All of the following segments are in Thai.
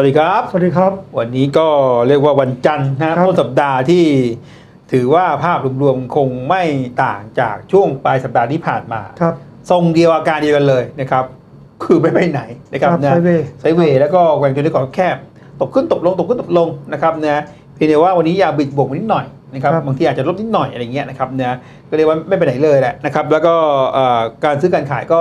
วัสดีครับ สวัสดีครับ วันนี้ก็เรียกว่าวันจันทร์นะครับต้นสัปดาห์ที่ถือว่าภาพรวมๆคงไม่ต่างจากช่วงปลายสัปดาห์ที่ผ่านมาครับทรงเดียวอาการเดียวกันเลยนะครับ คือไม่ไปไหนนะครับครับนะไซด์เวย์ไซด์เวย์แล้วก็แกว่งจนได้กรอบแคบ ตกขึ้นตกลงตกขึ้นตกลงนะครับนะเพียงแต่ว่าวันนี้อยาบิดบวกมานิดหน่อยนะครับครับบางทีอาจจะลดนิดหน่อยอะไรเงี้ยนะครับนะก็เรียกว่าไม่ไปไหนเลยแหละนะครับ แล้วก็เอ่อการซื้อการขายก็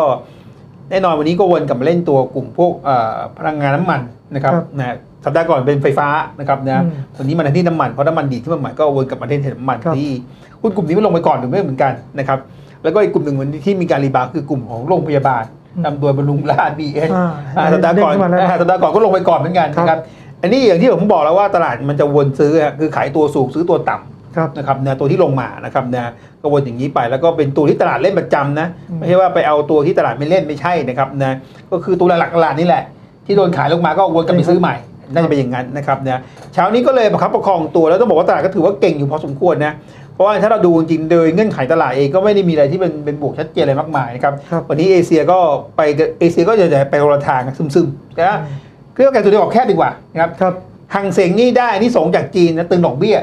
แน่นอนวันนี้ก็วนกลับมาเล่นตัวกลุ่มพวกเอ่อพลังงานน้ำมัน นะครับครับนะสัปดาห์ก่อนเป็นไฟฟ้านะครับนะอืมวันนี้มันที่น้ำมันเพราะน้ำมันดีขึ้นมาใหม่ก็วนกลับมาเล่นที่น้ำมันครับที่หุ้นกลุ่มนี้มันลงไปก่อนถึงไม่เหมือนกันนะครับแล้วก็อีกกลุ่มหนึ่งวันนี้ที่มีการรีบาวด์คือกลุ่มของโรงพยาบาลนำโดยบรรลุงราชบีเอสอ่าสัปดาห์ก่อนเด้งขึ้นมาแล้วอ่าสัปดาห์ก่อนก็ลงไปก่อนเหมือนกันครับนะครับอันนี้อย่างที่ผมบอกแล้วว่าตลาดมันจะวนซื้ออะคือขายตัวสูงซื้อตัวต่ำครับนะครับนะตัวที่ลงมานะครับนะก็วนอย่างนี้ไปแล้วก็เป็นตัวที่ตลาดเล่นประจำนะอืมไม่ใช่ว่าไปเอาตัวที่ตลาดไม่เล่นไม่ใช่นะครับนะก็คือตัวหลักๆตลาดนี่แหละ ที่โดนขายลงมาก็วนกลับไปซื้อใหม่ น่าจะเป็นอย่างนั้นนะครับนะเช้านี้ก็เลยประคับประคองตัวแล้วต้องบอกว่าตลาดก็ถือว่าเก่งอยู่พอสมควรนะเพราะว่าถ้าเราดูจริงๆโดยเงื่อนไขตลาดเองก็ไม่ได้มีอะไรที่เป็นเป็นบวกชัดเจนอะไรมากมายนะครับครับวันนี้เอเชียก็ไปเอเชียก็จะไปคนละทางซึมๆนะเรียกว่าการตัวเดียวออกแค่ดีกว่านะครับครับหังเสงนี่ได้อันนี่สงส์จากจีนนะตึงดอกเบี้ย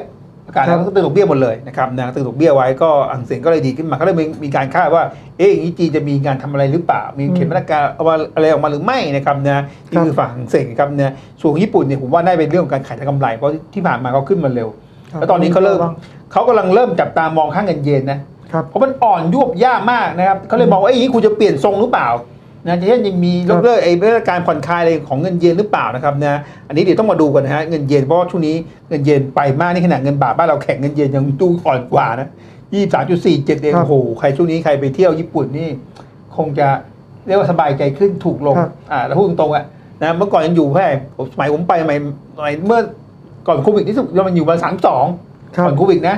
ประกาศแล้วก็ตึงดอกเบี้ยหมดเลยนะครับนะตึงดอกเบี้ยไว้ก็หังเสงก็เลยดีขึ้นมาก็เลยมีมีการคาดว่า เอ๊ะอย่างนี้จีนจะมีการทำอะไรหรือเปล่า มีเข็มมาตรการเอามาอะไรออกมาหรือไม่นะครับนะนี่คือฝั่งหังเสงครับนะส่วนญี่ปุ่นเนี่ยผมว่าได้เป็นเรื่องของการขายทางกำไรเพราะที่ผ่านมาเขาขึ้นมาเร็วครับแล้วตอนนี้เขาเริ่มเขากำลังเริ่มจับตามองค่าเงินเยนนะครับเพราะมันอ่อนยวบย่ามากนะครับเขาเลยมองว่าไอ้ยอย่างนี้คุณจะเปลี่ยนทรงหรือเปล่า นะจะเช่นยังมียกเลิกไอ้มาตรการผ่อนคลายอะไรของเงินเยนหรือเปล่านะครับนะอันนี้เดี๋ยวต้องมาดูกันนะฮะเงินเยนเพราะว่าช่วงนี้เงินเยนไปมากนี่ขนาดเงินบาทบ้านเราแข่งเงินเยนยังดูอ่อนกว่านะยี่สามจุดสี่เจ็ดเองครับโอ้โหใครช่วงนี้ใครไปเที่ยวญี่ปุ่นนี่คงจะเรียกว่าสบายใจขึ้นถูกลงครับอ่าแล้วพูดตรงๆอะนะเมื่อก่อนยังอยู่แค่ผมสมัยผมไปสมัยสมัยเมื่อก่อนโควิดที่สุดเรามันอยู่มาสามสองครับก่อนโควิดนะ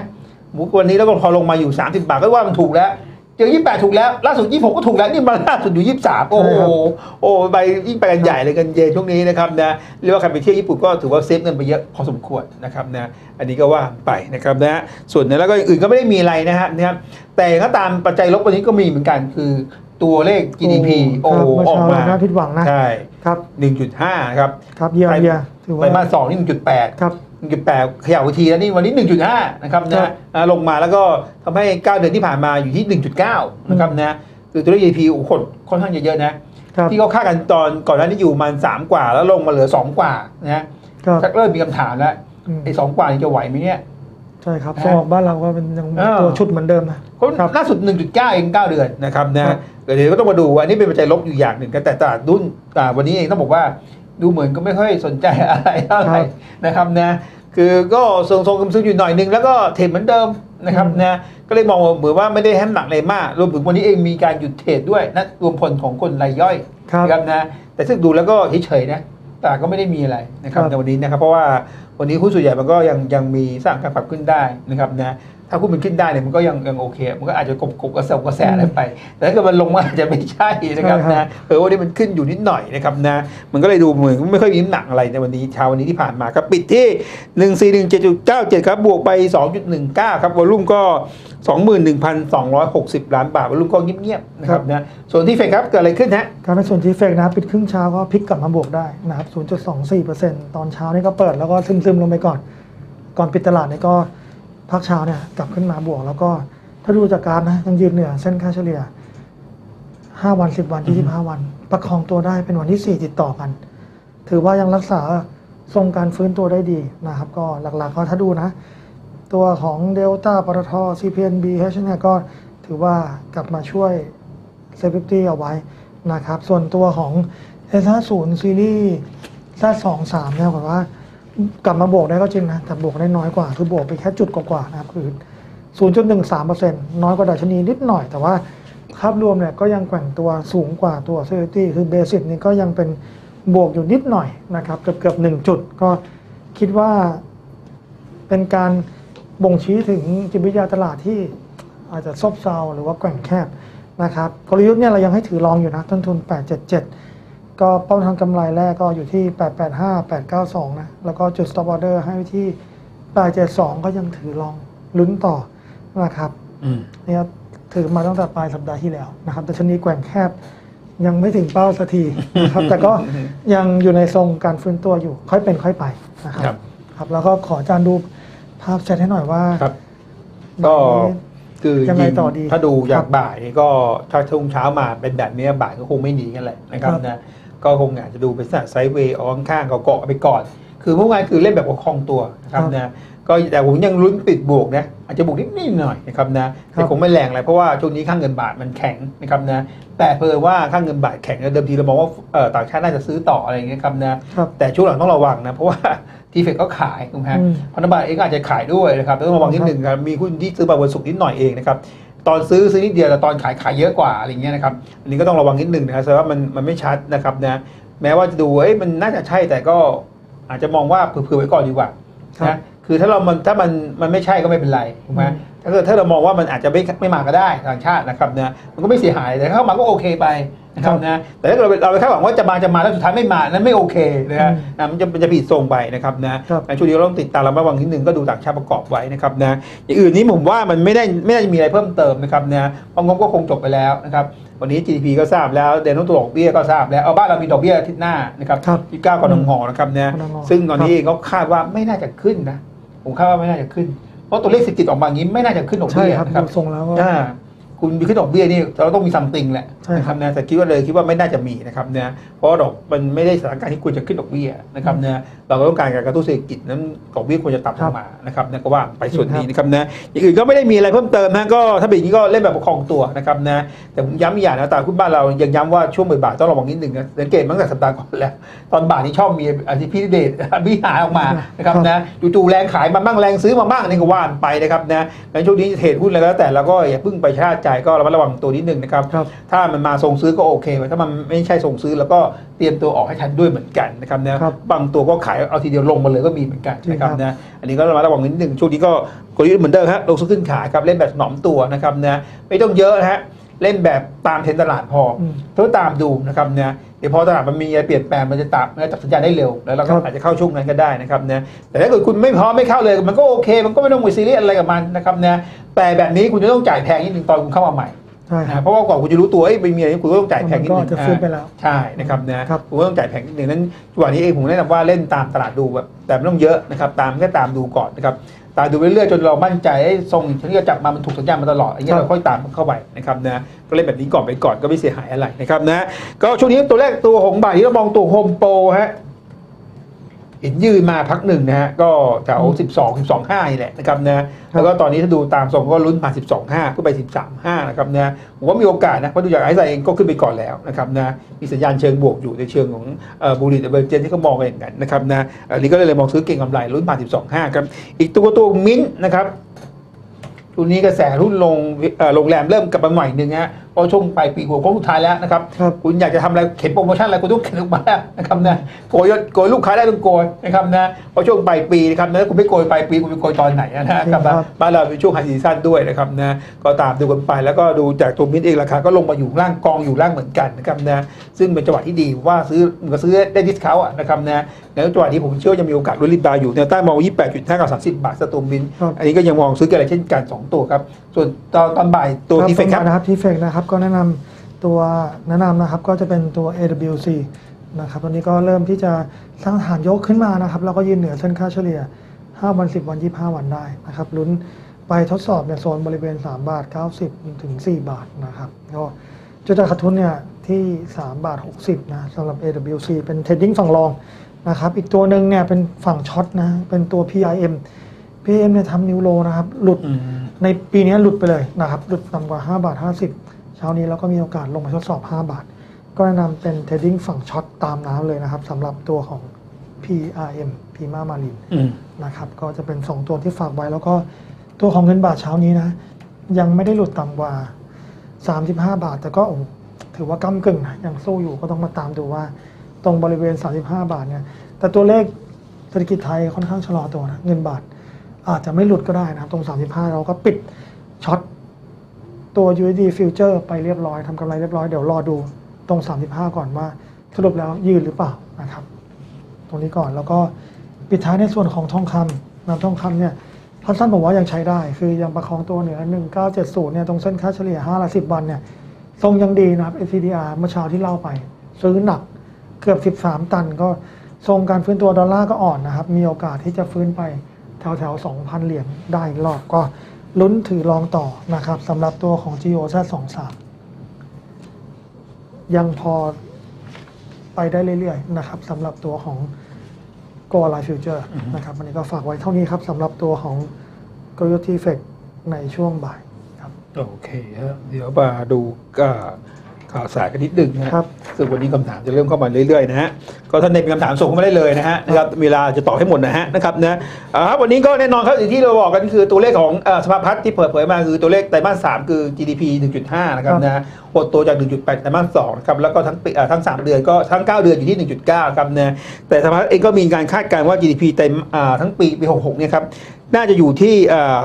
หมูวันนี้แล้วก็พอลงมาอยู่30บาทก็ว่ามันถูกแล้ว เจอ 28 ถูกแล้ว ล่าสุด 26 ก็ถูกแล้ว นี่มาล่าสุดอยู่ 23 โอ้โหใช่ครับโอ้ไปยิ่งไปกันใหญ่เลยกันเยนช่วงนี้นะครับนะ เรียกว่าใครไปเที่ยวญี่ปุ่นก็ถือว่าเซฟเงินไปเยอะพอสมควรนะครับนะ อันนี้ก็ว่าไปนะครับนะ ส่วนในแล้วก็อย่างอื่นก็ไม่ได้มีอะไรนะฮะนะครับ แต่ก็ตามปัจจัยลบวันนี้ก็มีเหมือนกันคือตัวเลข GDP โอ้ครับโหเมื่อออกเช้ามาน่าผิดหวังนะ ใช่ ครับ 1.5 ครับ ครับ เยียร์เยียร์ถือไตรว่ามาสสองนี่1.8 ครับ 1.8ขยับไปทีแล้วนี่วันนี้ 1.5 นะครับครันะบอ่าลงมาแล้วก็ทำให้ 9 เดือนที่ผ่านมาอยู่ที่ 1.9 นะครับนะคือตัวเลข GDP โอ้โหค่อนข้างจะเยอะนะครับที่เขาคาดกันตอนก่อนหน้านี้อยู่ประมัน3กว่า แล้วลงมาเหลือ2กว่านะครับชักเริ่มมีคำถามแล้วอืมไอ้สองกว่านี่จะไหวไหมเนี่ยใช่ครับนะส่งออกบ้านเราก็เป็นยังเออตัวชุดเหมือนเดิมนะเพราะครับล่าสุด 1.9 เอง 9 เดือนนะครับนะครับเดี๋ยวก็ต้องมาดูว่าอันนี้เป็นปัจจัยลบอยู่อย่างหนึ่งแต่ตลาดดุ้นอ่าวันนี้เองต้องบอกว่า ดูเหมือนก็ไม่ค่อยสนใจอะไรเท่าไหร่นะครับนะคือก็ทรงทรงๆซึมๆอยู่หน่อยนึงแล้วก็เทรดเหมือนเดิมนะครับนะก็เลยมองว่าเหมือนว่าไม่ได้แฮมหนักอะไรมาก รวมถึงวันนี้เองมีการหยุดเทรดด้วยนะรวมผลของคนรายย่อยครับนะครับนะแต่ซึ่งดูแล้วก็เฉยๆนะตลาดก็ไม่ได้มีอะไรนะครับครับในวันนี้นะครับเพราะว่าวันนี้หุ้นส่วนใหญ่มันก็ยังยังมีสร้างการปรับขึ้นได้นะครับนะ ถ้าหุ้มันขึ้นได้เนี่ยมันก็ยังยังโอเค มันก็อาจจะกบกบกระแสกระแสอะไรไป แต่ถ้าเกิดมันลงมาอาจจะไม่ใช่นะครับนะเออวันนี้มันขึ้นอยู่นิดหน่อยนะครับนะมันก็เลยดูเหมือนไม่ค่อยมีน้ำหนักอะไรในวันนี้เช้าวันนี้ที่ผ่านมาก็ปิดที่ 141.97 ครับบวกไป 2.19 ครับวอลุ่มก็ 21,260 ล้านบาทวอลุ่มก็เงียบๆนะครับนะส่วนที่เฟดครับเกิดอะไรขึ้นฮะการในส่วนที่เฟกนะปิดครึ่งเช้าก็พลิกกลับมาบวกได้นะครับ0.24%ตอนเช้านี่ก็เปิดแล้วก็ซึมๆลงไปก่อน ก่อนปิดตลาดนี่ก็ พักเช้าเนี่ยกลับขึ้นมาบวก แล้วก็ถ้าดูจากกราฟนะยังยืนเหนือเส้นค่าเฉลี่ย 5 วัน 10 วัน 25 วัน ประคองตัวได้เป็นวันที่ 4 ติดต่อกัน ถือว่ายังรักษาทรงการฟื้นตัวได้ดีนะครับ ก็หลักๆก็ถ้าดูนะ ตัวของเดลต้าปตท CPNB H เนี่ยก็ถือว่ากลับมาช่วยเซฟตี้เอาไว้นะครับ ส่วนตัวของ S50 ซีรีส์ Z23 เนี่ยผมว่า กลับมาบวกได้ก็จริงนะ แต่บวกได้น้อยกว่า คือบวกไปแค่จุดกว่าๆนะครับคือ 0.13%น้อยกว่าดัชนีนิดหน่อย แต่ว่าภาพรวมเนี่ยก็ยังแกว่งตัวสูงกว่าตัวเซฟตี้คือเบสิ c นี่ก็ยังเป็นบวกอยู่นิดหน่อยนะครับเกือบเกือบๆหนึ่งจุด ก็คิดว่าเป็นการบ่งชี้ถึงจิตวิทยาตลาดที่อาจจะซบเซาหรือว่าแกว่งแคบนะครับกลยุทธ์เนี่ยเรายังให้ถือรองอยู่นะต้นทุน 877 ก็เป้าทางกำไรแรกก็อยู่ที่ 885 892 นะ แล้วก็จุด stop order ให้ไว้ที่ 872 ก็ยังถือรองลุ้นต่อนะครับอืมเนี่ยถือมาตั้งแต่ปลายสัปดาห์ที่แล้วนะครับ แต่ชนีแกว่งแคบยังไม่ถึงเป้าสักทีนะครับ แต่ก็ยังอยู่ในทรงการฟื้นตัวอยู่ ค่อยเป็นค่อยไปนะคครัรับ ครับ แล้วก็ขออาจารย์ดูภาพแชทให้หน่อยว่าครับก็คือยังไงต่อดีถ้าดูจาครักบบ่ายนี่ก็ถ้าช่วงเช้ามาเป็นแบบนี้บ่ายก็คงไม่หนีกันแหละนะครับครับนะ ก็คงอาจจะดูเป็นไซด์เวย์ออนข้างก็เกาะไปก่อน คือเมื่อวานคือเล่นแบบประคองตัวนะครับครับนะก็แต่ผมยังลุ้นปิดบวกนะอาจจะบวกนิดนิดหน่อยนะครับนะแต่คงไม่แรงอะไรเพราะว่าช่วงนี้ค่างเงินบาทมันแข็งนะครับนะแต่เพอว่าค่างเงินบาทแข็งเนี่ยเดิมทีเรามองว่าเอ่อต่างชาติน่าจะซื้อต่ออะไรอย่างเงี้ยครับนะครับแต่ช่วงหลังต้องระวังนะเพราะว่าทีเฟกก็ขายถูกไหมฮะอืมพันธบัตรเองก็อาจจะขายด้วยนะครับต้องระวังนิดหนึ่งครับมีหุ้นที่ซื้อมาวันศุกร์นิดหน่อยเองนะครับ ตอนซื้อซื้อนิดเดียวแต่ตอนขายขายเยอะกว่าอะไรเงี้ยนะครับอันนี้ก็ต้องระวังนิดหนึ่งนะครับแสดงว่ามันมันไม่ชัดนะครับนะแม้ว่าจะดูเอ้ยมันน่าจะใช่แต่ก็อาจจะมองว่าเผื่อๆไว้ก่อนดีกว่าครับนะคือถ้าเรามันถ้ามันมันไม่ใช่ก็ไม่เป็นไรถูกไหม อืมถ้าเกิดถ้าเรามองว่ามันอาจจะไม่ไม่มาก็ได้ต่างชาตินะครับนะมันก็ไม่เสียหายแต่ถ้าเข้ามาก็โอเคไปนะครับนะแต่ถ้าเกิดเราเราไปคาดหวังว่าจะมาจะมาแล้วสุดท้ายไม่มานั้นไม่โอเคนะฮะอืมนะมันจะมันจะผิดทรงไปนะครับนะครับในช่วงนี้เราต้องติดตามระมัดระวังนิดนึงก็ดูต่างชาติประกอบไว้นะครับนะอย่างอื่นนี้ผมว่ามันไม่ได้ไม่ได้มีอะไรเพิ่มเติมนะครับนะบางงบก็คงจบไปแล้วนะครับวันนี้ GDP ก็ทราบแล้วเดนโนตัวดอกเบี้ยก็ทราบแล้วเอาบ้านเรามีดอกเบี้ยอาทิตย์หน้านะครับครับที่เก้ากนงนะครับนะกนงซึ่งตอนนี้เองเขาคาดว่าไม่น่าจะขึ้นนะผมคาดว่าไม่น่าจะขึ้น เพราะตัวเลขเศรษฐกิจออกมาอย่างนี้ไม่น่าจะขึ้นดอกใช่เบี้ยครับนะครับดูทรงแล้วก็ อ่าคุณมีขึ้นดอกเบี้ยนี่เราต้องมีซัมติงแหละ ใช่ครับ นะครับนะแต่คิดว่าเลยคิดว่าไม่น่าจะมีนะครับนะเพราะว่าดอกมันไม่ได้สถานการณ์ที่ควรจะขึ้นดอกเบี้ยนะครับนะเราก็ต้องการการกระตุ้นเศรษฐกิจนั้นดอกเบี้ยควรจะต่ำลงมานะครับนะก็ว่าไปส่วนนี้นะครับนะอย่างอื่นก็ไม่ได้มีอะไรเพิ่มเติมนะก็ถ้าเป็นอย่างนี้ก็เล่นแบบประคองตัวนะครับนะแต่ผมย้ำอีกอย่างนะตลาดหุ้นบ้านเรายังย้ำว่าช่วงบ่ายๆต้องระวังนิดหนึ่งนะสังเกตมาตั้งแต่สัปดาห์ก่อนแล้ว ตอนบ่ายนี้ชอบมีอธิพิเดชพิหารออกมานะครับครับนะจู่ๆแรงขายมาบ้างแรงซื้อมาบ้างนี่ก็ว่านไปนะครับนะงั้นช่วงนี้เทรดหุ้นอะไรก็แล้วแต่เราก็อย่าเพิ่งไปชะล่าใจก็ระมัดระวังตัวนิดหนึ่งนะครับครับถ้ามันมาทรงซื้อก็โอเคถ้ามันไม่ใช่ทรงซื้อแล้วก็เตรียมตัวออกให้ทันด้วยเหมือนกันนะครับนะครับบางตัวก็ขายเอาทีเดียวลงมาเลยก็มีเหมือนกันนะครับจริงครับนะอันนี้ก็ระมัดระวังนิดหนึ่งช่วงนี้ก็กลยุทธ์เหมือนเดิมฮะลงซื้อขึ้นขายครับเล่นแบบหนอมตัวนะครับนะไม่ต้องเยอะนะฮะเล่นแบบตามเทรนด์ตลาดพออมเพื่อตามดูนะครับนะเดี๋ยวพอตลาดมันมีอะไรเปลี่ยนแปลงมันจะตามมันจะจับสัญญาณได้เร็ว แล้วเราก็ครับอาจจะเข้าช่วงนั้นก็ได้นะครับนะแต่ถ้าเกิดคุณไม่พร้อมไม่เข้าเลย มันก็โอเค มันก็ไม่ต้องไปซีเรียสอะไรกับมันนะครับนะแต่แบบนี้คุณจะต้องจ่ายแพงนิดนึงตอนคุณเข้ามาใหม่ ใช่คนะรับเพราะว่าก่อนคุณจะรู้ตัวเอ้ยไม่มีอะไรคุณก็ต้องจ่ายแพงนิดก็นึงจะฟื้นไปแล้วใช่นะครับนะครับคุณก็ต้องจ่ายแพงนิดนึงนั้นจังหวะนี้เองผมแนะนำว่าเล่นตามตลาดดูแบบแต่ไม่ต้องเยอะนะครับตามแค่ตามดูก่อนนะครับตามดูไปเรื่อยๆจนเรามั่นใจไอ้ทรงที่เราจับมามันถูกสัญญาณมาตลอดอย่างเงี้ยครับเราค่อยตามมันเข้าไปนะครับนะก็เล่นแบบนี้ก่อนไปก่อนก็ไม่เสียหายอะไรนะครับนะก็ช่วงนี้ตัวแรกตัวของบ่ายที่เรามองตัวโฮมโปรฮะ เห็นยืนมาพักหนึ่งนะฮะก็แถว12 12 5นี่แหละนะครับนะแล้วก็ตอนนี้ถ้าดูตามทรงก็ลุ้นมา 12 5ขึ้นไป 13 5นะครับนะผมว่ามีโอกาสนะเพราะดูจากไอ้ไซเองก็ขึ้นไปก่อนแล้วนะครับนะมีสัญญาณเชิงบวกอยู่ในเชิงของบูริตเบอร์เจนที่เขามองกันอย่างนั้นนะครับนะอันนี้ก็เลยมองซื้อเก่งกำไรลุ้นมา 12 5ครับอีกตัวตัวมิ้นท์นะครับช่วงนี้กระแสหุ้นลงเอ่อโรงแรมเริ่มกลับมาใหม่หนึ่งฮะ เพราะช่วงปลายปีหัวโค้งสุดท้ายแล้วนะครับครับ คุณอยากจะทำอะไรเข็นโปรโมชั่นอะไรคุณต้องเข็นออกมาแล้วนะครับนะโกยยอดโกยลูกค้าได้ต้องโกยนะครับนะเพราะช่วงปลายปีนะครับนะคุณไม่โกยปลายปีคุณไปโกยตอนไหนนะจริคงรับครับ บ้านเราเป็นช่วงไฮซีซั่นด้วยนะครับนะก็ตามดูกันไปแล้วก็ดูจากตัวมินเองราคาก็ลงมาอยู่ล่างกองอยู่ล่างเหมือนกันนะครับนะซึ่งเป็นจังหวะที่ดีว่าซื้อมันก็ซื้อได้ดิสคาวอะนะครับนะแล้วจังหวะนี้ผมเชื่อว่ายังมีโอกาสลุ้นรีบาวอยู่แนวต้านมอง28.5กับ30 บาทสตูมบิน ครับ อันนี้ก็ยังมองซื้อกันอะไรเช่นกันสองตัวครับส่วนตอนตอนบ่ายตัวที่เฟกครับนะครับทีเฟกนะครับก็แนะนำตัวแนะนำนะครับก็จะเป็นตัว AWC นะครับตัวนี้ก็เริ่มที่จะสร้างฐานยกขึ้นมานะครับแล้วก็ยืนเหนือเส้นค่าเฉลี่ย 5 วัน 10 วัน 25 วันได้นะครับลุ้นไปทดสอบในโซนบริเวณ 3 บาท 90 ถึง 4 บาทนะครับก็จุดจะขาดทุนเนี่ยที่ 3 บาท 60 นะสำหรับ AWC เป็นเทรดดิ้งฝั่งรองนะครับอีกตัวหนึ่งเนี่ยเป็นฝั่งช็อตนะเป็นตัว PIM PIM เนี่ยทำนิวโลนะครับหลุดอืมในปีนี้หลุดไปเลยนะครับหลุดต่ำกว่า 5 บาท 50 เช้านี้เราก็มีโอกาสลงมาทดสอบ 5 บาท ก็แนะนำเป็นเทรดดิ้งฝั่งช็อตตามน้ำเลยนะครับสำหรับตัวของ PRM Prima Marine อืมนะครับก็จะเป็น 2 ตัวที่ฝากไว้ แล้วก็ตัวของเงินบาทเช้านี้นะ ยังไม่ได้หลุดต่ำกว่า 35 บาท แต่ก็โอ้ถือว่าก้ากึ่งนะยังสู้อยู่ก็ต้องมาตามดูว่า ตรงบริเวณ 35 บาทเนี่ยแต่ตัวเลขเศรษฐกิจไทยค่อนข้างชะลอตัวนะเงินบาทอาจจะไม่หลุดก็ได้นะครับ ตรง 35 เราก็ปิดช็อต ตัว USD Future ไปเรียบร้อยทำกำไรเรียบร้อยเดี๋ยวรอดูตรง 35 ก่อนว่าสรุปแล้วยืนหรือเปล่านะครับ ตรงนี้ก่อนแล้วก็ปิดท้ายในส่วนของทองคำนะทองคำเนี่ยพันสั้นผมว่ายังใช้ได้ คือยังประคองตัวเหนือ 1970 เนี่ยตรงเส้นค่าเฉลี่ย5ละ10 วันเนี่ยทรงยังดีนะครับ SCDR เมื่อเช้าที่เล่าไป ซื้อหนักเกือบ 13 ตัน ก็ทรงการฟื้นตัวดอลลาร์ก็อ่อนนะครับ มีโอกาสที่จะฟื้นไปแถวแถวๆ2,000 เหรียญได้รอบก็ ลุ้นถือรองต่อนะครับสำหรับตัวของ GO Z 23ยังพอไปได้เรื่อยๆนะครับสำหรับตัวของ Go Live Future นะครับวันนี้ก็ฝากไว้เท่านี้ครับสำหรับตัวของ g o y o t y f e c ในช่วงบ่ายครับ โอเคครับเดี๋ยวมาดูก็ ข่าวสารกันนิดหนึ่งนะฮะครับซึ่งวันนี้คำถามจะเริ่มเข้ามาเรื่อยๆนะฮะก็ท่านใดมีคำถามส่งเข้ามาได้เลยนะฮะนะครับเวลาจะตอบให้หมดนะฮะนะครับนะอ่าครับวันนี้ก็แน่นอนครับอย่างที่เราบอกกันคือตัวเลขของเอ่อสภาพพัฒน์ที่เปิดเผยมาคือตัวเลขไตรมาส3คือ GDP 1.5 นะครับครับนะหดตัวจาก 1.8ไตรมาส2นะครับแล้วก็ทั้งปีอ่าทั้ง 3 เดือนก็ทั้ง 9 เดือนอยู่ที่ 1.9 ครับนะแต่สภาพพัฒน์เองก็มีการคาดการณ์ว่า GDP ไตรอ่าทั้งปีปี 66 เนี่ยครับน่าจะอยู่ที่อ่า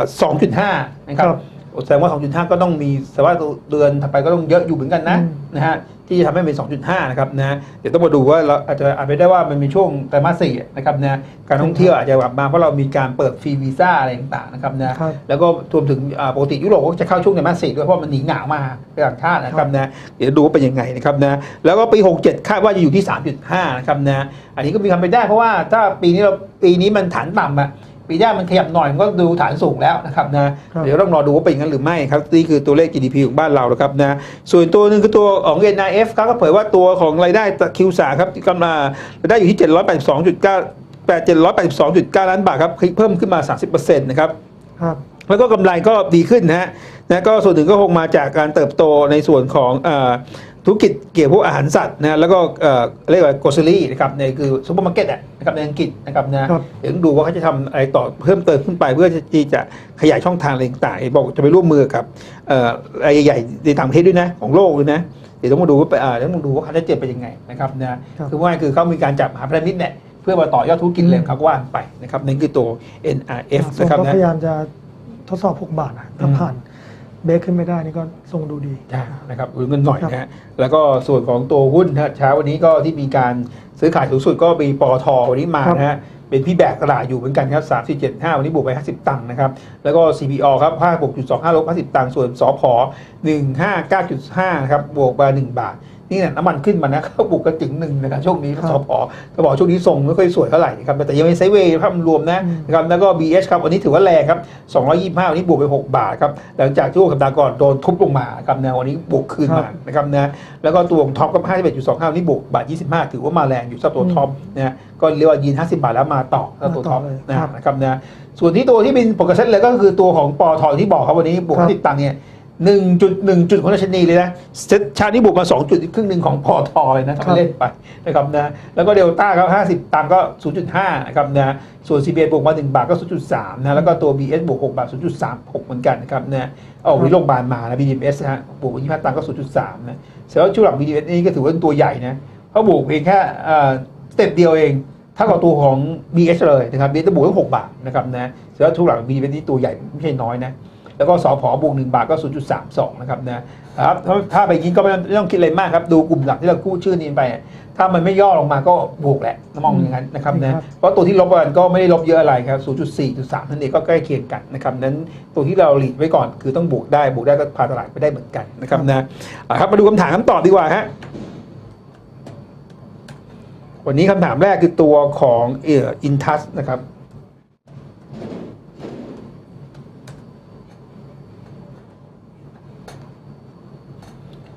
2.5 นะครับครับ แสดงว่า 2.5 ก็ต้องมีแต่ว่าเดือนถัดไปก็ต้องเยอะอยู่เหมือนกันนะอืมนะฮะที่จะทำให้เป็น 2.5 นะครับนะเดี๋ยวต้องมาดูว่าเราอาจจะอาจไปได้ว่ามันมีช่วงไตรมาสสี่นะครับนะการท่องเที่ยวอาจจะกลับมาเพราะเรามีการเปิดฟรีวีซ่าอะไรต่างๆนะครับนะครับแล้วก็รวมถึงอ่าปกติยุโรปก็จะเข้าช่วงไตรมาสสี่ด้วยเพราะมันหนีหนาวมาต่างชาตินะครับนะเดี๋ยวดูว่าเป็นยังไงนะครับนะแล้วก็ปี 67 คาดว่าจะอยู่ที่ 3.5 นะครับนะอันนี้ก็มีความเป็นได้เพราะว่าถ้าปีนี้เราปีนี้มันฐานต่ำอะ ปีหน้ามันขยับหน่อยมันก็ดูฐานสูงแล้วนะครับนะครับเดี๋ยวต้องรอดูว่าเป็นอย่างนั้นหรือไม่ครับนี่คือตัวเลข GDP ของบ้านเรานะครับนะส่วนตัวหนึ่งคือตัวของ NIF ครับก็เผยว่าตัวของรายได้ Q3 ครับกำลังรายได้อยู่ที่ 782.9 782.9 ล้านบาทครับเพิ่มขึ้นมา 30%นะครับครับแล้วก็กำไรก็ดีขึ้นนะฮะนะก็ส่วนหนึ่งก็คงมาจากการเติบโตในส่วนของเอ่อ ธุรกิจเกี่ยวกับพวกอาหารสัตว์นะแล้วก็เอ่อเรียกว่าโกซอรี่นะครับในคือซูเปอร์มาร์เก็ตอะนะครับในอังกฤษนะครับนะครับเดี๋ยวต้องดูว่าเขาจะทำอะไรต่อเพิ่มเติมขึ้นไปเพื่อที่จะขยายช่องทางอะไรต่างๆบอกจะไปร่วมมือกับเอ่อรายใหญ่ๆในต่างประเทศด้วยนะของโลกด้วยนะเดี๋ยวต้องมาดูว่าไปอ่าเดี๋ยวต้องดูว่าเขาจะเจนเป็นยังไงนะครับนะครับ คือว่าคือเขามีการจับหาพันธมิตรเนี่ยเพื่อมาต่อยอดธุรกิจเลยของเขาก็ว่าไปนะครับนั่นคือตัว NRF ทรงนะครับก็นะ พยายามจะทดสอบ 6 บาทนะถ้าอืม ผ่าน เบรกขึ้นไม่ได้นี่ก็ทรงดูดีใช่นะครับดูเงินหน่อยนะฮะแล้วก็ส่วนของตัวหุ้นนะฮะเช้าวันนี้ก็ที่มีการซื้อขายสูงสุดก็มีปตทวันนี้มานะฮะเป็นพี่แบกตลาดอยู่เหมือนกันครับ3 4 7 5 วันนี้บวกไป 50 ตังค์นะครับ แล้วก็ CPO ครับ56.25ลบ50 ตังค์ ส่วนสพ159.5 นะครับ บวกมา1บาท นี่เนี่ยน้ำมันขึ้นมานะเขาบุกกระจึงหนึ่งนะครับช่วงนี้ครับสพสพช่วงนี้ส่งไม่ค่อยสวยเท่าไหร่นะครับแต่ยังไม่ไซด์เวย์ภาพรวมนะอืมนะครับแล้วก็ BH ครับวันนี้ถือว่าแรงครับ 225 วันนี้บวกไป 6 บาทครับหลังจากที่สัปดาห์ก่อนโดนทุบลงมาครับนะวันนี้บวกคืนมานะครับนะแล้วก็ตัวของท็อปก็51.25วันนี้บวกบาท 25 ถือว่ามาแรงอยู่สำหรับตัวท็อปนะก็เรียกว่ายืน50 บาทแล้วมาต่อสำหรับตัวท็อปนะนะครับนะส่วนที่ตัวที่เป็นปกติเลยก็คือตัวของปอทที่บอกครับวันนี้บวก50ตังค์เนี่ย 1จุด1จุดของดัชนีเลยนะเซ็ตชาตินี้บวกมา2จุดครึ่งหนึ่งของพอทเลยนะทำไปเล่นไปนะครับนะแล้วก็เดลต้าครับ50ตังค์ก็0.5นะครับนะส่วน CBS บวกมา1บาทก็0.3นะแล้วก็ตัว BS บวก6บาท0.36เหมือนกันนะครับนะเอาวิโรงพยาบาลมานะ BDMs นะฮะบวก25ตังค์ก็0.3นะเสร็จแล้วช่วงหลัง BDMs นี่ก็ถือว่าเป็นตัวใหญ่นะเพราะบวกเพียงแค่เอ่อสเต็ปเดียวเองเท่ากับตัวของ BH เลยนะครับ BH จะบวกตั้ง6บาทนะครับนะเสร็จแล้วช่วงหลัง BDMs นี่ตัวใหญ่ไม่ใช่น้อยนะ แล้วก็สอพอบวกหนึ่งบาทก็ 0.32 นะครับนะครับถ้าถ้าไปยิงก็ไม่ต้องไม่ต้องคิดอะไรมากครับ ดูกลุ่มหลักที่เรากู้ชื่อนี้ไป ถ้ามันไม่ย่อลงมาก็บวกแหละมองอย่างนั้นนะครับนะเพราะตัวที่ลบกันก็ไม่ได้ลบเยอะอะไรครับ 0.4.3 นั่นเองก็ใกล้เคียงกันนะครับนั้นตัวที่เราหลีดไว้ก่อนคือต้องบวกได้บวกได้ก็พาตลาดไปได้เหมือนกันนะครับนะอะครับมาดูคำถามคำตอบดีกว่าฮะวันนี้คำถามแรกคือตัวของเอ่ออินทัสนะครับ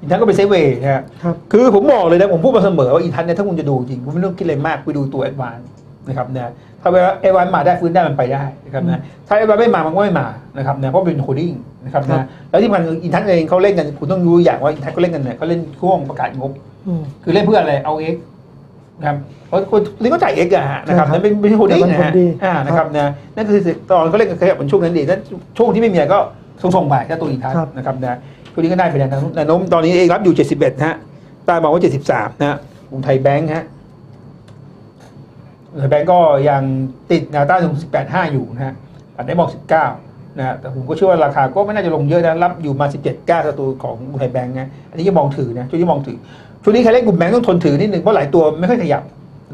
อินทันก็เป็นเซฟเวย์นะฮะครับคือผมบอกเลยนะผมพูดมาเสมอว่าอินทันเนี่ยถ้าคุณจะดูจริงคุณไม่ต้องคิดอะไรมากไปดูตัวแอดวานนะครับนะถ้าแอดวานมาได้ฟื้นได้มันไปได้นะครับนะถ้าแอดวานไม่มามันก็ไม่มานะครับนะเพราะเป็นโคดิ้งนะครับครันะบแล้วที่มันอินทันเองเขาเล่นกันคุณต้องรู้อย่างว่าอินทันเขาเล่นกันเนี่ยเขาเล่นช่วงประกาศงบอืมคือเล่นเพื่ออะไรเอาเอ็กนะครับเพราะคนนี่ก็จ่ายเอ็กอะฮะนะครับใช่ครับนั่นเป็นเป็นโคดิ้งแต่มันนะฮะผลดีอ่านะครับนะนั่นคือตอนเขาเล่นกันขยับเป็นช่วงนั้นเองนั่นช่วงที่ไม่มีอะไรก็ส่งๆไปถ้าตัวอินทันครับนะครับนะ ช่วงนี้ก็ได้ไปแล้วนะแนวโน้มตอนนี้เองรับอยู่ 71ฮะต้บอกว่า 73นะฮะกรุงไทยแบงค์ฮะไทยแบงค์ก็ยังติดแนวต้านตรง18.5 อยู่นะฮะปัดได้บอก19นะฮะแต่ผมก็เชื่อว่าราคาก็ไม่น่าจะลงเยอะนะรับอยู่มา17.9ตัวของกรุงไทยแบงค์นะอันนี้ยังมองถือนะช่วงนี้มองถือช่วงนี้ใครเล่นกลุ่มแบงค์ต้องทนถือนิดนึงเพราะหลายตัวไม่ค่อยขยับ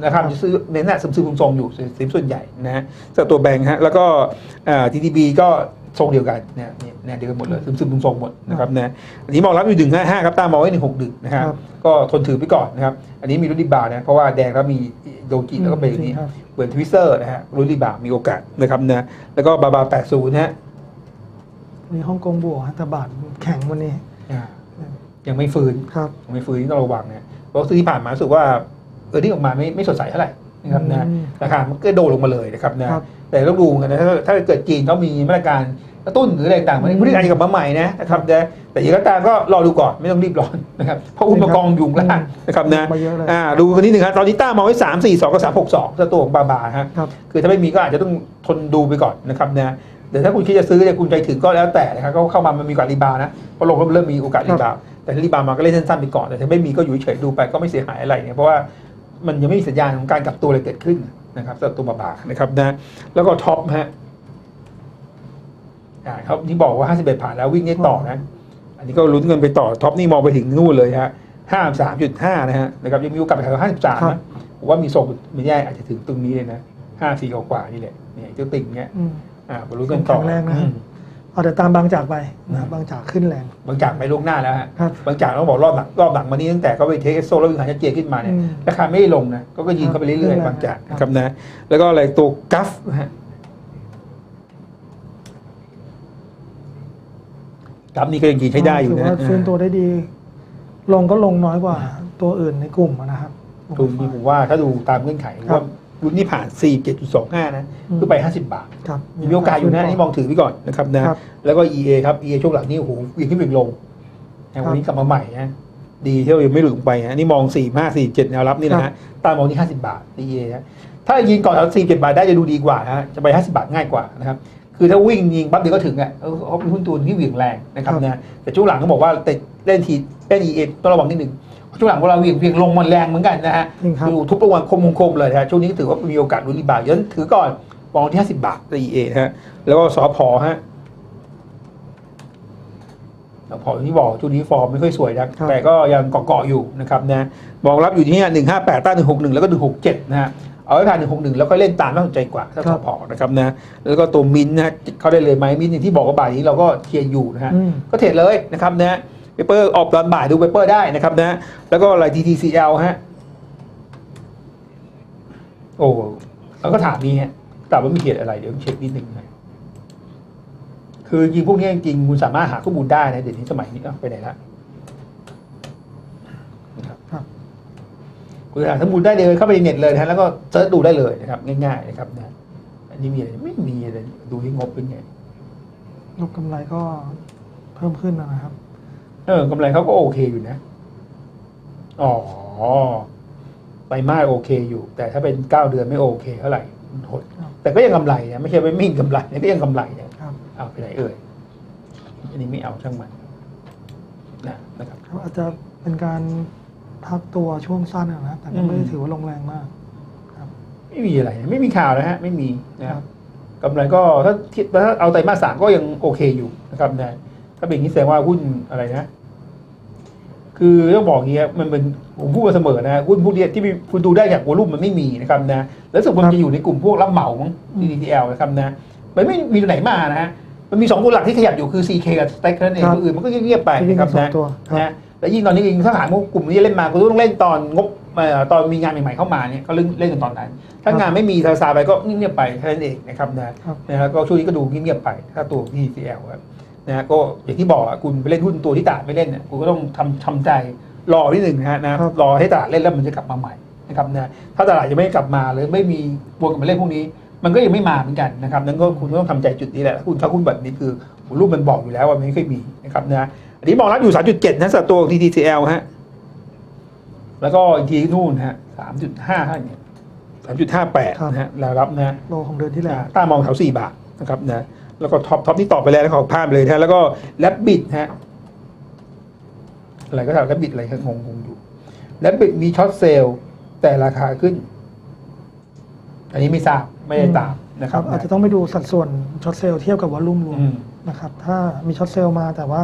นะครับจะซื้อเน้นหน้าซึมๆทรงอยู่สิส่วนใหญ่นะฮะสำหรับตัวแบงค์ฮะแล้วก็อ่า TTB ก็ ทรงเดียวกันเนี่ยเนี่ยแนวเดียวกันหมดเลยซึมซึมๆทรงๆหมดนะครับนะอันนี้มองรับอยู่หนึ่งห้าห้าครับตามมองไว้หนึ่งหกดึกนะครับครับก็ทนถือไปก่อนนะครับอันนี้มีรุ่นรีบาวนะเพราะว่าแดงแล้วมีโดจิแล้วก็เป็นอย่างนี้ครับเหมือนทวิสเตอร์นะฮะรุ่นรีบาวมีโอกาสนะครับนะแล้วก็บาบาแปดศูนย์ฮะนี่ฮ่องกงบวกฮะแต่บาทแข็งวันนี้อ่ายังไม่ฟื้นครับยังไม่ฟื้นนี่ต้องระวังนะเพราะซื้อที่ผ่านมารู้สึกว่าเออที่ออกมาไม่ไม่สดใสเท่าไหร่นะครับนะอืมราคามันก็โดดลงมาเลยนะครับนะครับ แต่ต้องดูกันนะถ้าถ้าเกิดจีนเขามีมาตรการกระตุ้นหรืออะไรต่างๆมันไม่ได้อาจจะกลับมาใหม่นะนะครับนะแต่อย่างไรก็ตามก็รอดูก่อนไม่ต้องรีบร้อนนะครับเพราะอุปกรณ์อยู่ข้างล่างนะครับนะมาเยอะเลย อ่าดูคนนี้หนึ่งครับตอนนี้ต้ามองไว้สามสี่สองกับสามหกสองตัวของบาบาฮะครับ คือถ้าไม่มีก็อาจจะต้องทนดูไปก่อนนะครับนะแต่ถ้าคุณคิดจะซื้อเนี่ยคุณใจถึงก็แล้วแต่นะครับก็เข้ามามันมีโอกาสรีบาวนะเพราะลงแล้วมันเริ่มมีโอกาสรีบาวแต่ถ้ารีบาวมาก็เล่นสั้นๆไปก่อนแต่ถ้าไม่มีก็อยู่เฉยๆดูไปก็ไม่เสียหายอะไรเนี่ยเพราะว่ามันยังไม่มีสัญญาณของการกลับตัวอะไรเกิดขึ้น นะครับสำหรับตัวบาบานะครับนะแล้วก็ท็อปฮะอ่าท็อปที่บอกว่า 51 ผ่านแล้ววิ่งได้ต่อนะ อันนี้ก็ลุ้นเงินไปต่อท็อปนี่มองไปถึงนู่นเลยฮะ53.5 นะฮะนะครับยังมีโอกาสไปถึง53ครันะบผมว่ามีส่งไม่แย่อาจจะถึงตรงนี้เลยนะ 54กว่าๆนี่แหละเนี่ยเจ้าติ่งเนี่ยอืมอ่าบรรลุกันต่อแข็งแรงนะอืม เอาแต่ตามบางจากไปนะครับบางจากขึ้นแรง บางจากไปล่วงหน้าแล้วฮะครับบางจากต้องบอกรอบหลังรอบหลังมานี้ตั้งแต่ก็ไปเทคเอสโซแล้ววิ่งหาชัดเจนขึ้นมาเนี่ยอืมราคาไม่ได้ลงนะก็ก็ยิงเข้าไปเรื่อยครับๆบางจากครับนะครับนะ แล้วก็อะไรตัวกัฟนะฮะกัฟนี่ก็ยังยิงใช้ได้อยู่ถืนะว่าฟื้นตัวได้ดี ลงก็ลงน้อยกว่า ตัวอื่นในกลุ่มอะนะครับทุนนี่ผมว่าถ้าดูตามเงื่อนไขครับว่า รุ่นนี้ผ่าน 4 7.25 นะอืมคือไป 50 บาท ครับมีโอกาสอยู่นะอันนี่มองถือไว้ก่อนนะครับนะครับแล้วก็ EA ครับ EA ช่วงหลังนี่โอ้โหวิ่งขึ้นวิ่งลงนะวันนี้กลับมาใหม่นะ ดีที่เรายังไม่หลุดลงไปนะนี่มอง 4 5 4 7 แนวรับนี่นะฮะ ตามมองที่ 50 บาท EA นะถ้ายิงก่อนเอา4 7 บาทได้จะดูดีกว่านะฮะจะไป 50 บาทง่ายกว่านะครับ คือถ้าวิ่งยิงปั๊บเดียวก็ถึงอะเออเขาเป็นหุ้นตัวที่เหวี่ยงแรงนะครับนะ แต่ช่วงหลังต้องบอกว่าแต่เล่นทีเล่น EA ต้องระวังนิดนึง ช่วงหลังเวลาเหวี่ยงเหวี่ยงลงมันแรงเหมือนกันนะฮะจริงครับดูทุบรางวัลคมคมๆเลยนะฮะช่วงนี้ก็ถือว่ามีโอกาสลุ้นรีบาวด์ยันถือก่อนมองที่ 50 บาท EA นะฮะแล้วก็สอพอฮะสพออย่างที่บอกช่วงนี้ฟอร์มไม่ค่อยสวยนะ ครับ แต่ก็ยังเกาะๆอยู่นะครับนะมองรับอยู่ที่หนึ่งห้าแปดต้านหนึ่งหกหนึ่งแล้วก็หนึ่งหกเจ็ดนะฮะเอาไว้ผ่านหนึ่งหกหนึ่งแล้วก็เล่นตามน่าสนใจกว่าถ้าคสรับพอนะครับนะแล้วก็ตัวมินท์นะฮะเขาได้เลยไหมมินท์อย่างที่บอกว่าบ่ายนี้เราก็เทียร์อยู่นะฮะ อืม ก็เทรดเลยนะครับนะเปเปอร์ออกตอนบ่ายดูเปเปอร์ได้นะครับนะ แล้วก็อะไร TTCL ฮะ โอ้แล้วก็ถามนี้ฮะแต่ว่ามีเหตุอะไร เดี๋ยวเช็คนิดหนึ่งนะคือจริงพวกนี้จริงๆคุณสามารถหาข้อมูลได้นะ เดี๋ยวนี้สมัยนี้เอ้าไปไหนละนะครับครับคุณหาข้อมูลได้เลยเข้าไปในเน็ตเลยนะแล้วก็เซิร์ชดูได้เลยนะครับ ง่ายๆนะครับนะอันนี้มีอะไรไม่มีอะไรดูที่งบเป็นไงลูกกำไรก็เพิ่มขึ้นนะครับ เออกำไรเขาก็โอเคอยู่นะ อ๋อไตรมาสโอเคอยู่ แต่ถ้าเป็นเก้าเดือนไม่โอเคเท่าไหร่มันหดครับแต่ก็ยังกำไรนะไม่ใช่ไม่มีกำไรนะก็ยังกำไรนะครับเอาไปไหนเอ่ยอันนี้ไม่เอาช่างมันนะนะครับครับอาจจะเป็นการพักตัวช่วงสั้นอะนะแต่ก็ไม่ได้ถือว่าลงแรงมากไม่มีอะไร ไม่มีข่าวนะฮะ ไม่มีนะครับกำไรก็ถ้าคิดถ้าเอาไตรมาสสามก็ยังโอเคอยู่นะครับนะ ถ้าเป็นอย่างนี้แสดงว่าหุ้นอะไรนะ คือต้องบอกอย่างนี้ครับมันเป็นผมพูดมาเสมอนะหุ้นพวกเนี้ยที่มีคุณดูได้จากวอลุ่มมันไม่มีนะครับนะแล้วสุดมันจะอยู่ในกลุ่มพวกรับเหมามั้งอืม DTL นะครับนะมันไม่มีตัวไหนมานะฮะมันมีสองตัวหลักที่ขยับอยู่คือ CK กับ Stack นั่นเองครับตัวอื่นมันก็เงียบๆไปที่วิ่งนะคกัรันบสองนะตัวครับนะแล้วยิ่งตอนนี้เองถ้าหากว่ากลุ่มนี้เล่นมาคุณต้องเล่นตอนงบเอ่อตอนมีงานใหม่ๆเข้ามาเนี่ยก็เล่นเล่นกันตอนนั้น ถ้างานไม่มีซาซาไปก็เงียบๆไปแค่นั้นเองนะครับนะครับนะฮะก็ช่วงนี้ก็ดูเงียบๆไปถ้าตัว TCL ครับ นะฮะก็อย่างที่บอกอะคุณไปเล่นหุ้นตัวที่ตลาดไม่เล่นเนี่ยคุณก็ต้องทำทำใจรอนิดหนึ่งนะฮะนะครับรอให้ตลาดเล่นแล้วมันจะกลับมาใหม่นะครับนะถ้าตลาดยังไม่กลับมาหรือไม่มีวนกลับมาเล่นพวกนี้ มันก็ยังไม่มาเหมือนกันนะครับนั้นก็คุณก็ต้องทำใจจุดนี้แหละถ้าคุณถ้าคุณแบบนี้คือรูปมันบอกอยู่แล้วว่ามันไม่เคอยมีนะครับนะอันนี้มองรับอยู่ 3.7 นะสำหรับตัวของ TTCL ฮะแล้วก็อีกทีนู่นฮะ3.5เท่านี้3.58นะฮะแล้วรับนะฮะโลของเดือนที่แล้วอ่าต้ามองแถวสี่บาทนะครับนะ แล้วก็ท็อปท็อปที่ตอบไปแล้วนะขอภาพเลยนะแล้วก็แลบบิดฮะอะไรก็ตามแลบบิดอะไรครับงงงอยู่แลบบิดมีช็อตเซลล์แต่ราคาขึ้น อันนี้ไม่ทราบไม่ได้ตามนะคครัรับบอาจจะต้องไปดูสัดส่วนช็อตเซลล์เทียบกับวอลลุ่มรวมอืมนะครับ ถ้ามีช็อตเซลล์มาแต่ว่า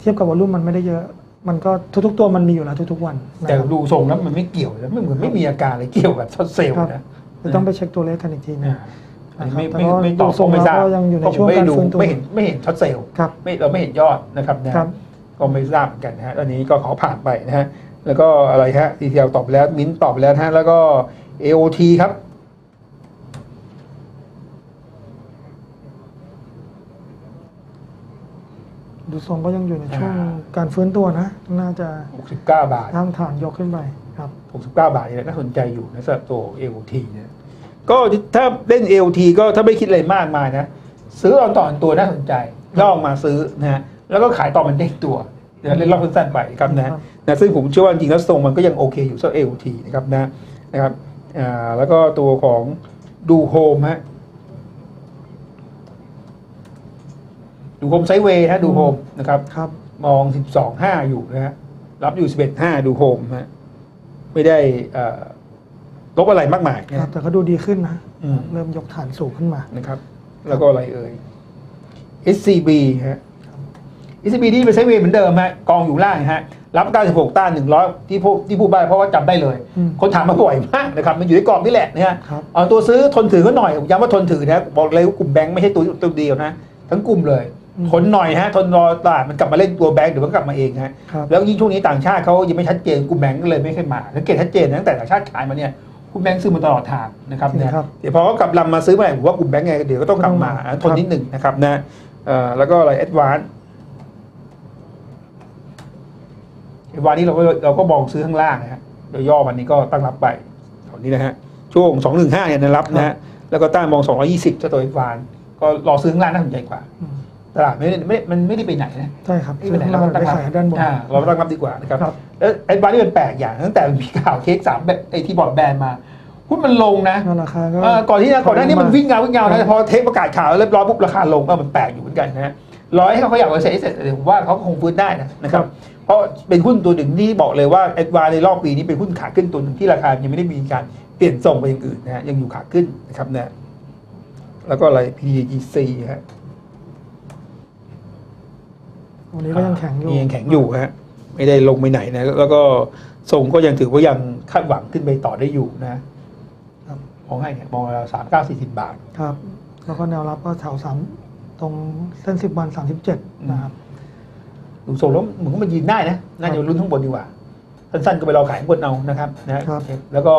เทียบกับวอลลุ่มมันไม่ได้เยอะ มันก็ทุกๆตัวมันมีอยู่แล้วทุกๆวันนะแต่ครับดูทรงแล้วมันไม่เกี่ยวแล้วมันเหมือนไม่มีอาการอะไรเกี่ยวกับช็อตเซลล์ครับนะจะต้องไปเช็คตัวเลขกันอีกทีนึงอ่าอันนี้ ไม่แต่ไม่ก็ไม่ตอบดูทรงไม่ทราบแล้วก็ยังอยู่ในเพราะผช่มวงไม่ได้การดูฟื้นตัวไม่เห็นไม่เห็นช็อตเซลล์ครับไม่เราไม่เห็นยอดนะครับนะครับก็ไม่ทราบเหมือนกันนะฮะอันนี้ก็ขอผ่านไปนะฮะแล้วก็อะไรฮะทีเทียตอบไปแล้วมิ้นท์ตอบไปแล้วนะฮะแล้วก็ AOT ครับดูทรงก็ยังอยู่ในช่วงอ่าการฟื้นตัวนะ น่าจะ 69 บาททางฐานยกขึ้นไปครับ 69 บาทเนี่ยน่าสนใจอยู่นะสำหรับตัว AOT เนี่ย ก็ถ้าเล่น AOT ก็ถ้าไม่คิดอะไรมากมายนะ ซื้อตอนต่อนตัวน่าสนใจย่อออกมาซื้อนะฮะแล้วก็ขายต่อมันเด้งตัวนะเล่นรอบสั้นๆไปครับนะครับนะซึ่งผมเชื่อว่าจริงๆแล้วทรงมันก็ยังโอเคอยู่สำหรับ AOT นะครับนะนะครับอ่าแล้วก็ตัวของดูโฮมฮะดูโฮมไซด์เวย์ฮะดูโฮมนะครับครับ มอง12.5อยู่นะฮะรับอยู่11.5ดูโฮมฮะไม่ได้เอ่อ ลบอะไรมากมายคนะรับแต่ก็ดูดีขึ้นนะ อืมเริ่มยกฐานสูงขึ้นมา นะครับ แล้วก็อะไรเอ่ย SCB ฮะ SCB ที่เป็นไซด์เวย์เหมือนเดิมฮะกองอยู่ล่างฮะรับ 96 ต้าน 100 ที่พูดที่พูดไปเพราะว่าจำได้เลย อืม คนถามมาบ่อยมากนะครับ มันอยู่ในกรอบนี่แหละนะฮะ ครับ เอาตัวซื้อทนถือก็หน่อยผมย้ำว่าทนถือนะบอกเลยว่ากลุ่มแบงค์ไม่ใช่ตัวตัวเดียวนะ ทั้งกลุ่มเลยอืม ทนหน่อยฮะทนรอตลาดมันกลับมาเล่นตัวแบงค์เดี๋ยวมันกลับมาเองฮะครับ แล้วยิ่งช่วงนี้ต่างชาติเขายังไม่ชัดเจนกลุ่มแบงก์ก็เลยไม่เคอยมาสังเกตชัดเจนนะตั้งแต่ต่างชาติขายมาเนี่ย กลุ่มแบงก์ซื้อมาตลอดทางนะครับเนี่ยครับเดี๋ยวพอเขากลับลำมาซื้อเมื่อไหร่ผมว่ากลุ่มแบงก์ไงเดี๋ยวก็ต้องกลับมาก็ต้องมาอะทนนิดหนึ่งนะครับนะเอ่อแล้วก็อะไรแอดวานแอดวานนี้เราก็เราก็มองซื้อข้างล่างนะฮะโดยย่อวันนี้ก็ตั้งรับไปตอนนี้นะฮะช่วง215เนี่ยนะรับนะฮะแล้วก็ตั้งมอง220เจ้าตัวแอดวานก็รอซื้อข้างล่างน่าสนใจกว่าอืม ตลาดไม่ได้ไม่มันไม่ได้ไปไหนนะใช่ครับไม่ซื้เป็อนไรข้างเราล่างตั้งรับไปขายด้านบนอ่าเราตั้งรับดีกว่านะครับครับแล้วไอ้บ้านนี่เป็นแปลกอย่างตั้งแต่มีข่าวเค้กสามแบบไอ้ที่บอร์ดแบนมาหุ้นมันลงนะนั่นราคาก็เออก่อนที่ก่อนหน้านี้มันลงมาวิ่งเงาวิ่งเงาครันะบพอเทปประกาศข่าวแล้วเรียบร้อยปุ๊บราคาลงก็มันแปลกอยู่เหมือนกันนะฮะรอให้เขาขยับมาเสร็จเสร็จเดี๋ยวผมว่าเขาก็คงฟื้นได้นะนะครับเพราะเป็นหุ้นตัวหนึ่งที่บอกเลยว่าแอดวาในรอบปีนี้เป็นหุ้นขาขึ้นตัวหนึ่งที่ราคายังไม่ได้มีการเปลี่ยนทรงไปอย่างอื่นนะฮะยังอยู่ขาขึ้นนะครับนะแล้วก็อะไร PTGC ฮะ วันนี้ก็ยังแข็งอยู่ยังแข็งอยู่ฮะไม่ได้ลงไปไหนนะ แล้วก็ทรงก็ยังถือว่ายังคาดหวังขึ้นไปต่อได้อยู่นะครับมองให้เนี่ยมองเราสามเก้าสี่สิบบาท ครับ แล้วก็แนวรับก็แถวสามตรงเส้นสิบวันสามสิบเจ็ดนะครับดูทรงแล้วเหมือนว่ามันยืนได้นะน่าจะลุ้นข้างบนดีกว่า สั้นๆก็ไปรอขายข้างบนเอานะครับนะครับแล้วก็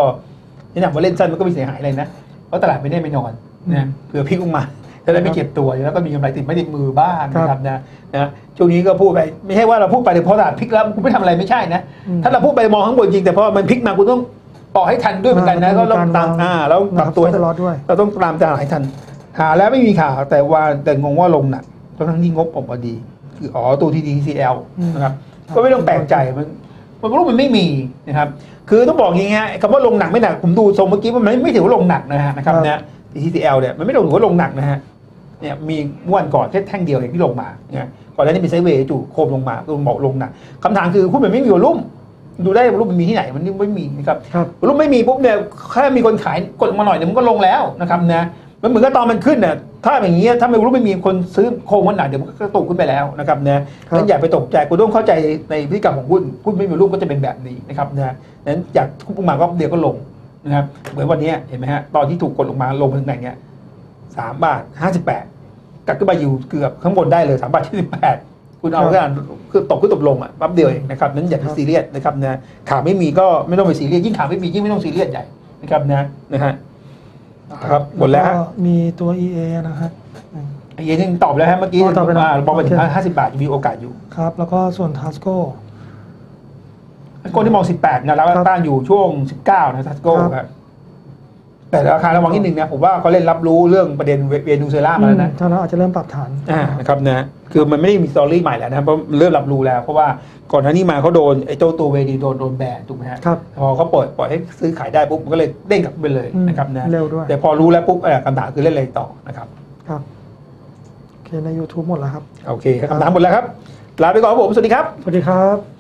แนะนำว่าเล่นสั้นมันก็ไม่เสียหายอะไรนะเพราะตลาดไม่ได้ไม่นอนนะเผื่อพลิกลงมา จะได้ไม่เจ็บตัวแล้วก็มีกำไรติดไม่ติดมือบ้างนะครับนะนะช่วงนี้ก็พูดไปไม่ใช่ว่าเราพูดไปเพราะตลาดพลิกแล้วคุณไม่ทำอะไรไม่ใช่นะอืมถ้าเราพูดไปมองข้างบนจริงแต่พอมันพลิกมาคุณต้องปล่อยให้ทันด้วยเหมือนกันนะอ่าก็ต้องต้องมีตามการวางอ่าแล้วปรับตัวตลอดด้วย เราต้องตามตลาดให้ทัน หาแล้วไม่มีข่าวแต่ว่าแต่งงว่าลงหนักทั้งที่งบออกมาดีคืออ๋อตัวที่ DCL อืมนะครับครับก็ไม่ต้องแปลกใจมันมันรู้มันไม่มีนะครับ คือต้องบอกอย่างเงี้ยคำว่าลงหนักไม่หนักผมดูทรงเมื่อกี้มันไม่ไม่ถือว่าลงหนักนะฮะนะครับเนี่ย TCL เนี่ยมันไม่ถือว่าลงหนักนะฮะ เนี่ยมีม้วนก่อนแค่แท่งเดียวเองที่ลงมาเนี่ยก่อนหน้านี้มีไซด์เวย์จู่โคมลงมาตัวบอกลงหนักคำถามคือหุ้นมันไม่มีวอลุ่มดูได้วอลุ่มมันมีที่ไหนมันไม่มีนะครับครับวอลุ่มไม่มีปุ๊บเนี่ยแค่มีคนขายกดลงมาหน่อยเดี๋ยวมันก็ลงแล้วนะครับนะมันเหมือนกับตอนมันขึ้นเนี่ยถ้าอย่างเงี้ยถ้าไม่รู้ไม่มีคนซื้อโคมมันหนาเดี๋ยวมันก็กระตุกขึ้นไปแล้วนะครับนะครับนั้นอย่าไปตกใจคุณต้องเข้าใจในพฤติกรรมของหุ้นหุ้นไม่มีรูปก็จะเป็นแบบนี้นะครับนะนั้นจากทุกมาก็เดียวก็ลงนะครับเหมือนวันนี้เห็นไหมฮะตอนที่ถูกกดลงมาลงไปถึงไหนเนี่ยสามบาทห้าสิบแปด กลับขึ้นมาอยู่เกือบข้างบนได้เลยสามบาทที่สิบแปดคุณเอาแค่นั้นคือตกขึ้นตกลงอะแป๊บเดียวเองนะครับนั้นอย่าไปซีเรียสนะครับนะขาไม่มีก็ไม่ต้องไปซีเรียสยิ่งขาไม่มียิ่งไม่ต้องซีเรียสใหญ่นะครับนะนะฮะครับหมดแล้วฮะก็มีตัว EA นะครับอืมไอ้เย็นยังตอบแล้วฮะเมื่อกี้อ๋อตอบไปแล้วาบอกไปถึงโอเคห้าสิบบาทยังมีโอกาสอยู่ครับ แล้วก็ส่วนทัสโก้ทัสโก้ที่มอง18นะแล้วครับต้านอยู่ช่วง19นะทัสโก้ครับครับ แต่ราคาระวังนิดนึงนะผมว่าเขาเล่นรับรู้เรื่องประเด็นเวนูเซล่ามาแล้วนะถ้าเราอาจจะเริ่มปรับฐานอ่านะครับนะคือมันไม่ได้มีสตอรี่ใหม่แล้วนะเพราะเริ่มรับรู้แล้ว เพราะว่าก่อนหน้านี้มาเขาโดนไอ้เจ้าตัวเวดีโดนโดนแบนถูกไหมฮะครับพอเขาปล่อยปล่อยให้ซื้อขายได้ปุ๊บมันก็เลยเด้งกลับไปเลยอืมนะครับนะเร็วด้วยแต่พอรู้แล้วปุ๊บเอ่อคำถามคือเล่นอะไรต่อนะครับครับโอเคใน YouTube หมดแล้วครับโอเคครับคำถามหมดแล้วครับลาไปก่อนครับผมสวัสดีครับสวัสดีครับ